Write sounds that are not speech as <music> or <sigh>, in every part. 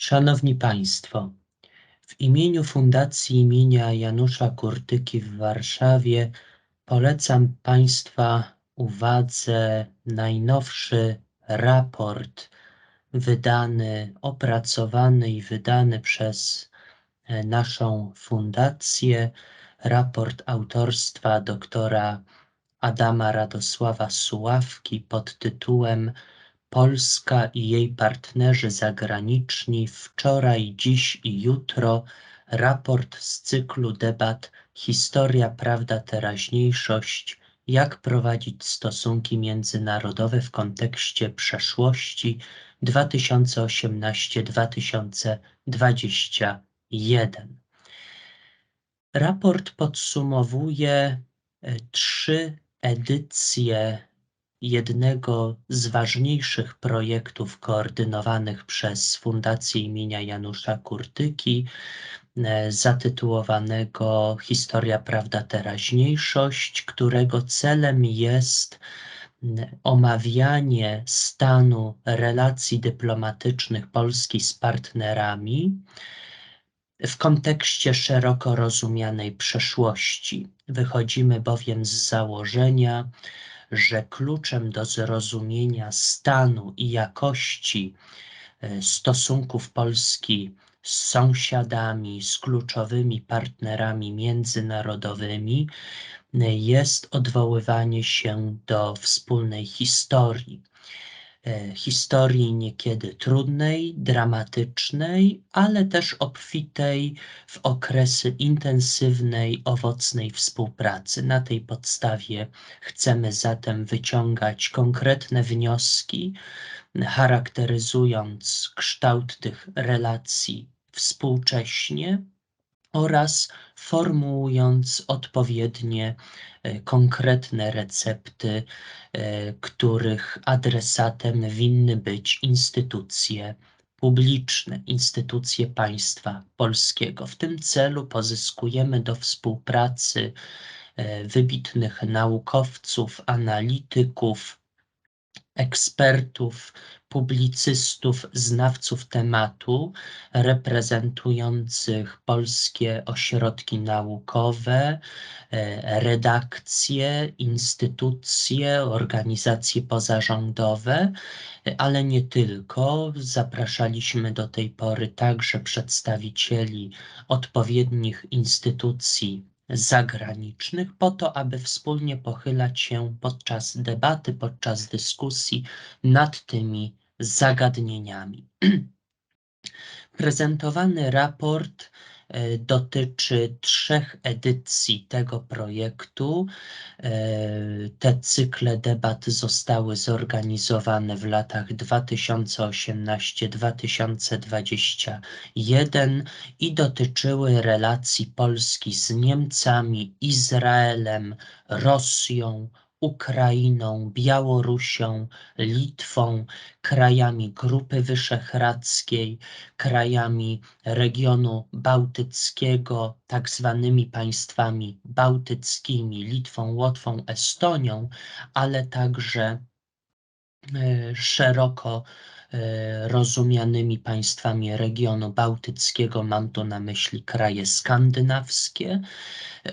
Szanowni Państwo, w imieniu Fundacji imienia Janusza Kurtyki w Warszawie polecam Państwa uwadze najnowszy raport wydany, opracowany i wydany przez e, naszą fundację, raport autorstwa doktora Adama Radosława Suławki pod tytułem Polska i jej partnerzy zagraniczni wczoraj, dziś i jutro. Raport z cyklu debat. Historia, prawda, teraźniejszość. Jak prowadzić stosunki międzynarodowe w kontekście przeszłości 2018-2021. Raport podsumowuje e, trzy edycje jednego z ważniejszych projektów koordynowanych przez Fundację imienia Janusza Kurtyki, e, zatytułowanego Historia, Prawda, Teraźniejszość, którego celem jest omawianie stanu relacji dyplomatycznych Polski z partnerami w kontekście szeroko rozumianej przeszłości. Wychodzimy bowiem z założenia, że kluczem do zrozumienia stanu i jakości e, stosunków Polski z sąsiadami, z kluczowymi partnerami międzynarodowymi e, jest odwoływanie się do wspólnej historii. E, historii niekiedy trudnej, dramatycznej, ale też obfitej w okresy intensywnej, owocnej współpracy. Na tej podstawie chcemy zatem wyciągać konkretne wnioski, charakteryzując kształt tych relacji współcześnie oraz formułując odpowiednie e, konkretne recepty, e, których adresatem winny być instytucje publiczne, instytucje państwa polskiego. W tym celu pozyskujemy do współpracy e, wybitnych naukowców, analityków, ekspertów, publicystów, znawców tematu, reprezentujących polskie ośrodki naukowe, e, redakcje, instytucje, organizacje pozarządowe, ale nie tylko. Zapraszaliśmy do tej pory także przedstawicieli odpowiednich instytucji zagranicznych, po to, aby wspólnie pochylać się podczas debaty, podczas dyskusji nad tymi zagadnieniami. <clears throat> Prezentowany raport dotyczy trzech edycji tego projektu. E, te cykle debat zostały zorganizowane w latach 2018-2021 i dotyczyły relacji Polski z Niemcami, Izraelem, Rosją, Ukrainą, Białorusią, Litwą, krajami Grupy Wyszehradzkiej, krajami regionu bałtyckiego, tak zwanymi państwami bałtyckimi, Litwą, Łotwą, Estonią, ale także e, szeroko rozumianymi państwami regionu bałtyckiego, mam tu na myśli kraje skandynawskie.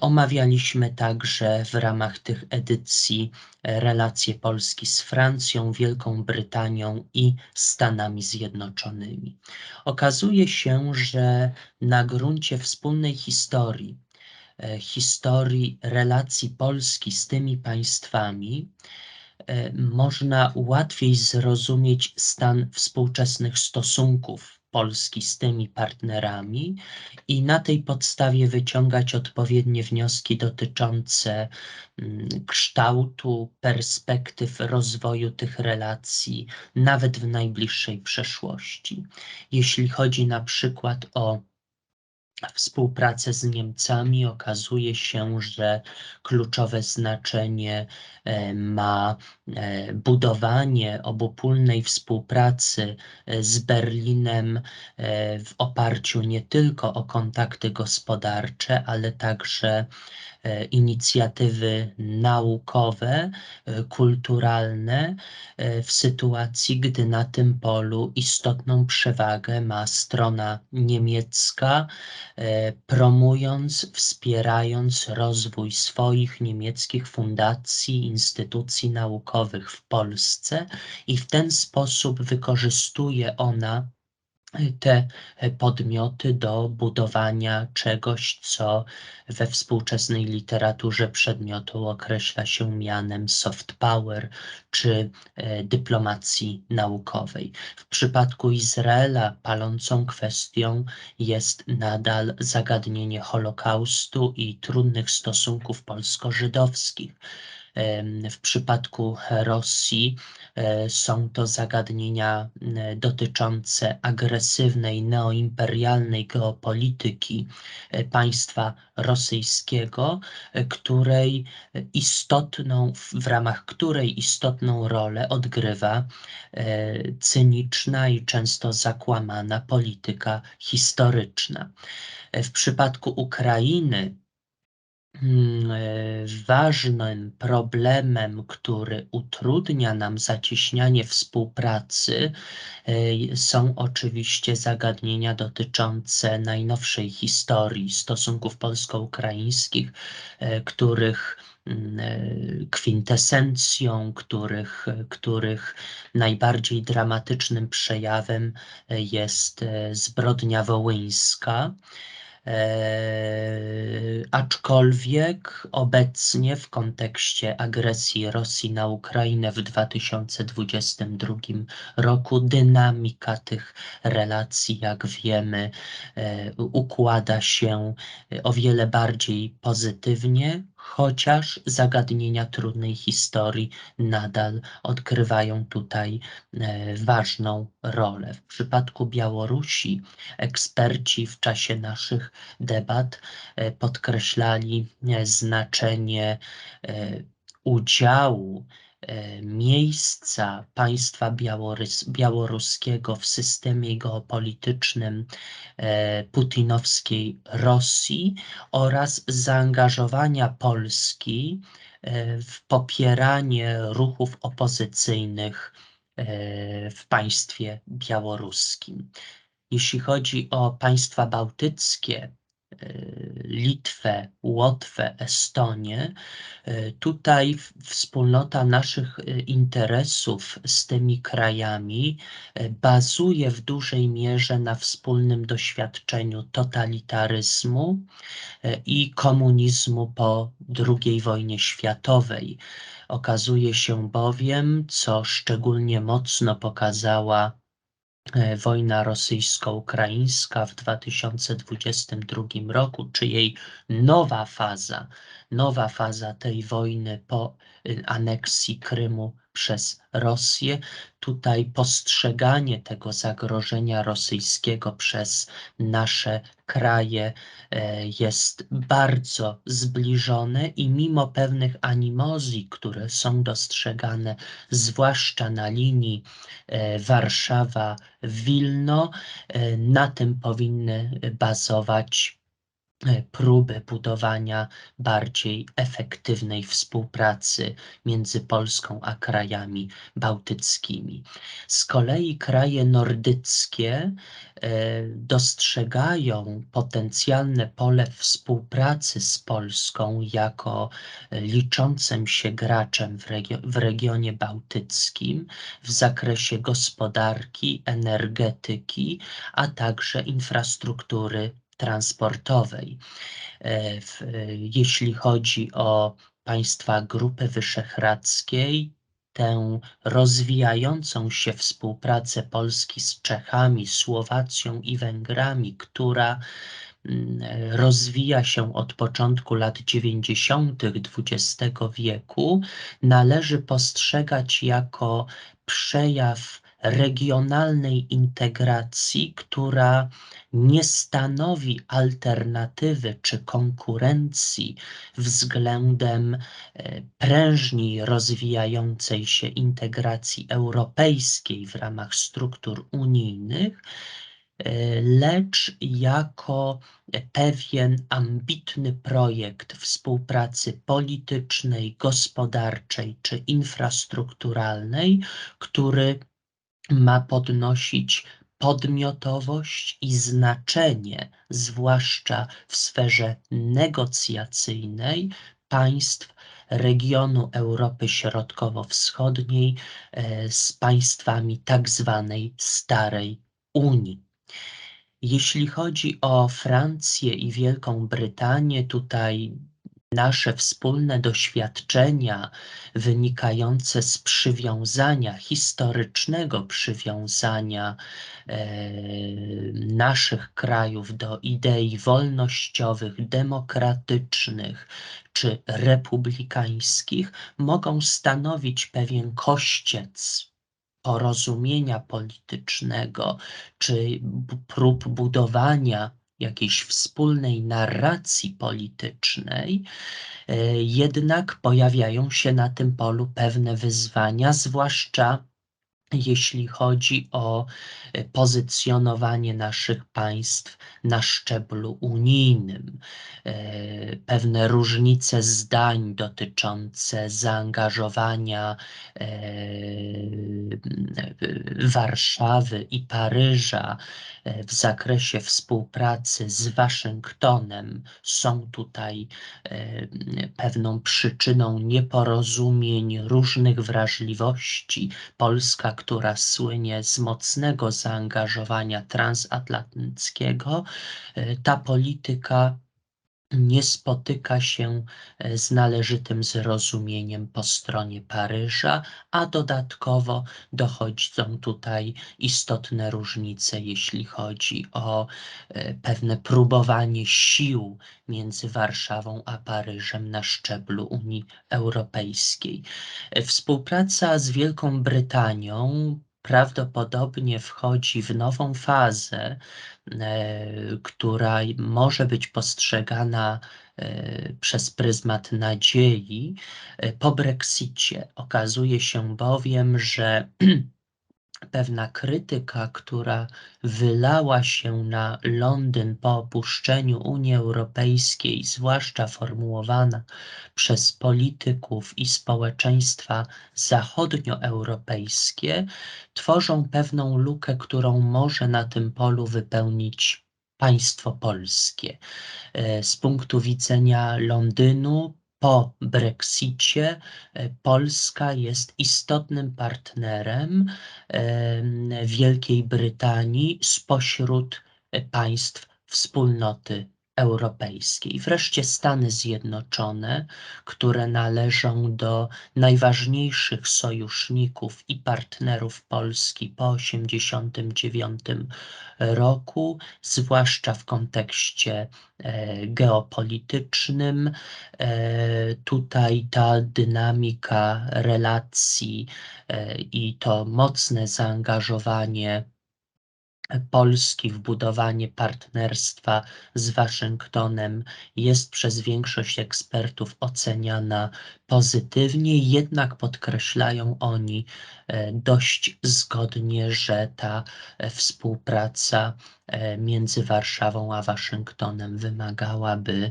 Omawialiśmy także w ramach tych edycji relacje Polski z Francją, Wielką Brytanią i Stanami Zjednoczonymi. Okazuje się, że na gruncie wspólnej historii, e, historii relacji Polski z tymi państwami, E, można łatwiej zrozumieć stan współczesnych stosunków Polski z tymi partnerami i na tej podstawie wyciągać odpowiednie wnioski dotyczące mm, kształtu, perspektyw rozwoju tych relacji, nawet w najbliższej przeszłości. Jeśli chodzi na przykład o współpracę z Niemcami. Okazuje się, że kluczowe znaczenie e, ma e, budowanie obopólnej współpracy e, z Berlinem w oparciu nie tylko o kontakty gospodarcze, ale także inicjatywy naukowe, kulturalne w sytuacji, gdy na tym polu istotną przewagę ma strona niemiecka, promując, wspierając rozwój swoich niemieckich fundacji, instytucji naukowych w Polsce i w ten sposób wykorzystuje ona te podmioty do budowania czegoś, co we współczesnej literaturze przedmiotu określa się mianem soft power czy e, dyplomacji naukowej. W przypadku Izraela palącą kwestią jest nadal zagadnienie Holokaustu i trudnych stosunków polsko-żydowskich. W przypadku Rosji e, są to zagadnienia dotyczące agresywnej, neoimperialnej geopolityki e, państwa rosyjskiego, e, której istotną, w ramach której istotną rolę odgrywa cyniczna i często zakłamana polityka historyczna. W przypadku Ukrainy e, ważnym problemem, który utrudnia nam zacieśnianie współpracy, e, są oczywiście zagadnienia dotyczące najnowszej historii stosunków polsko-ukraińskich, e, których mm, kwintesencją, których, których najbardziej dramatycznym przejawem jest zbrodnia wołyńska. Eee, aczkolwiek obecnie w kontekście agresji Rosji na Ukrainę w 2022 roku dynamika tych relacji, jak wiemy, e, układa się o wiele bardziej pozytywnie, chociaż zagadnienia trudnej historii nadal odgrywają tutaj e, ważną rolę. W przypadku Białorusi eksperci w czasie naszych debat e, podkreślali e, znaczenie udziału miejsca państwa Białorys białoruskiego w systemie geopolitycznym putinowskiej Rosji oraz zaangażowania Polski w popieranie ruchów opozycyjnych w państwie białoruskim. Jeśli chodzi o państwa bałtyckie, Litwę, Łotwę, Estonię. Tutaj wspólnota naszych interesów z tymi krajami bazuje w dużej mierze na wspólnym doświadczeniu totalitaryzmu i komunizmu po II wojnie światowej. Okazuje się bowiem, co szczególnie mocno pokazała E, wojna rosyjsko-ukraińska w 2022 roku, czy jej nowa faza, nowa faza tej wojny po aneksji Krymu przez Rosję. Tutaj postrzeganie tego zagrożenia rosyjskiego przez nasze kraje e, jest bardzo zbliżone i mimo pewnych animozji, które są dostrzegane, zwłaszcza na linii e, Warszawa-Wilno, e, na tym powinny bazować E, próby budowania bardziej efektywnej współpracy między Polską a krajami bałtyckimi. Z kolei kraje nordyckie e, dostrzegają potencjalne pole współpracy z Polską jako liczącym się graczem w, regio w regionie bałtyckim w zakresie gospodarki, energetyki, a także infrastruktury transportowej. E, jeśli chodzi o państwa Grupy Wyszehradzkiej, tę rozwijającą się współpracę Polski z Czechami, Słowacją i Węgrami, która mm, rozwija się od początku lat 90. XX wieku, należy postrzegać jako przejaw regionalnej integracji, która nie stanowi alternatywy czy konkurencji względem e, prężniej rozwijającej się integracji europejskiej w ramach struktur unijnych, lecz jako pewien ambitny projekt współpracy politycznej, gospodarczej czy infrastrukturalnej, który ma podnosić podmiotowość i znaczenie, zwłaszcza w sferze negocjacyjnej państw regionu Europy Środkowo-Wschodniej e, z państwami tak zwanej Starej Unii. Jeśli chodzi o Francję i Wielką Brytanię, tutaj nasze wspólne doświadczenia wynikające z przywiązania, historycznego przywiązania e, naszych krajów do idei wolnościowych, demokratycznych czy republikańskich, mogą stanowić pewien kościec porozumienia politycznego czy prób budowania jakiejś wspólnej narracji politycznej, e, jednak pojawiają się na tym polu pewne wyzwania, zwłaszcza jeśli chodzi o e, pozycjonowanie naszych państw na szczeblu unijnym, e, pewne różnice zdań dotyczące zaangażowania e, Warszawy i Paryża w zakresie współpracy z Waszyngtonem są tutaj pewną przyczyną nieporozumień, różnych wrażliwości. Polska która słynie z mocnego zaangażowania transatlantyckiego, e, ta polityka nie spotyka się e, z należytym zrozumieniem po stronie Paryża, a dodatkowo dochodzą tutaj istotne różnice, jeśli chodzi o e, pewne próbowanie sił między Warszawą a Paryżem na szczeblu Unii Europejskiej. E, współpraca z Wielką Brytanią prawdopodobnie wchodzi w nową fazę, e, która może być postrzegana e, przez pryzmat nadziei e, po Brexicie. Okazuje się bowiem, że <clears throat> pewna krytyka, która wylała się na Londyn po opuszczeniu Unii Europejskiej, zwłaszcza formułowana przez polityków i społeczeństwa zachodnioeuropejskie, tworzą pewną lukę, którą może na tym polu wypełnić państwo polskie. E, z punktu widzenia Londynu, po Brexicie e, Polska jest istotnym partnerem Wielkiej Brytanii spośród e, państw wspólnoty Europejskiej. Wreszcie Stany Zjednoczone, które należą do najważniejszych sojuszników i partnerów Polski po 1989 roku, zwłaszcza w kontekście e, geopolitycznym. E, tutaj ta dynamika relacji e, i to mocne zaangażowanie Polski w budowanie partnerstwa z Waszyngtonem. Jest przez większość ekspertów oceniana pozytywnie, jednak podkreślają oni e, dość zgodnie, że ta e, współpraca e, między Warszawą a Waszyngtonem wymagałaby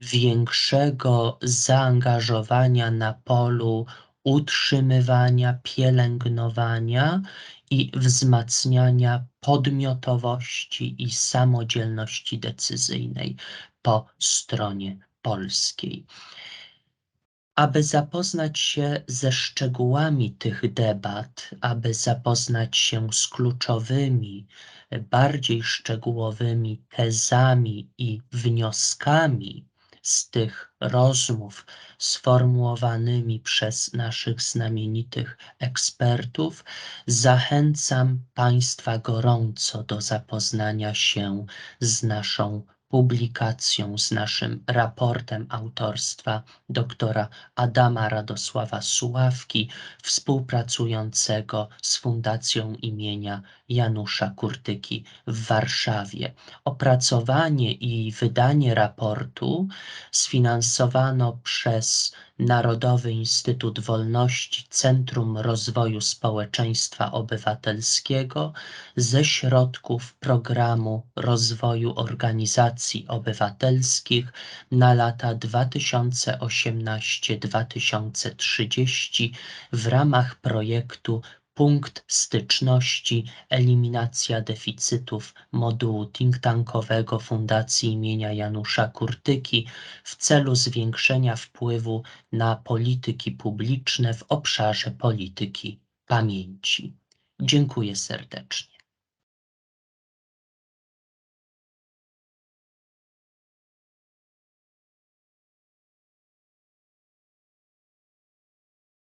większego zaangażowania na polu utrzymywania, pielęgnowania i wzmacniania podmiotowości i samodzielności decyzyjnej po stronie polskiej. Aby zapoznać się ze szczegółami tych debat, aby zapoznać się z kluczowymi, bardziej szczegółowymi tezami i wnioskami z tych rozmów sformułowanymi przez naszych znamienitych ekspertów, zachęcam Państwa gorąco do zapoznania się z naszą publikacją z naszym raportem autorstwa doktora Adama Radosława Suławki, współpracującego z Fundacją imienia Janusza Kurtyki w Warszawie. Opracowanie i wydanie raportu sfinansowano przez Narodowy Instytut Wolności Centrum Rozwoju Społeczeństwa Obywatelskiego ze środków Programu Rozwoju Organizacji Obywatelskich na lata 2018-2030 w ramach projektu Punkt Styczności Eliminacja Deficytów modułu think tankowego Fundacji imienia Janusza Kurtyki w celu zwiększenia wpływu na polityki publiczne w obszarze polityki pamięci. Dziękuję serdecznie.